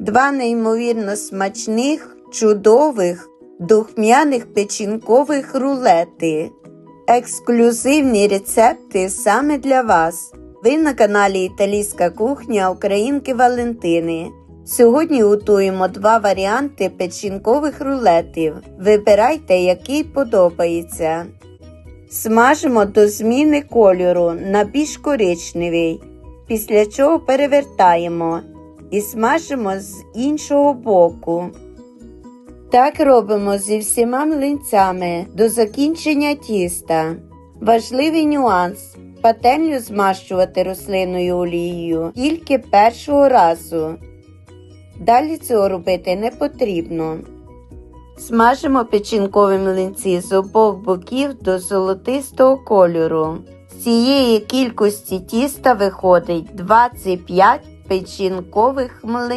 Два неймовірно смачних, чудових, духмяних печінкових рулети. Ексклюзивні рецепти саме для вас. Ви на каналі Італійська кухня Українки Валентини. Сьогодні готуємо два варіанти печінкових рулетів. Вибирайте, який подобається. Смажимо до зміни кольору на більш коричневий, після чого перевертаємо і смажимо з іншого боку. Так робимо зі всіма млинцями до закінчення тіста. Важливий нюанс. Пательню змащувати рослинною олією тільки першого разу. Далі цього робити не потрібно. Смажимо печінкові млинці з обох боків до золотистого кольору. З цієї кількості тіста виходить 25 печінкових млинців.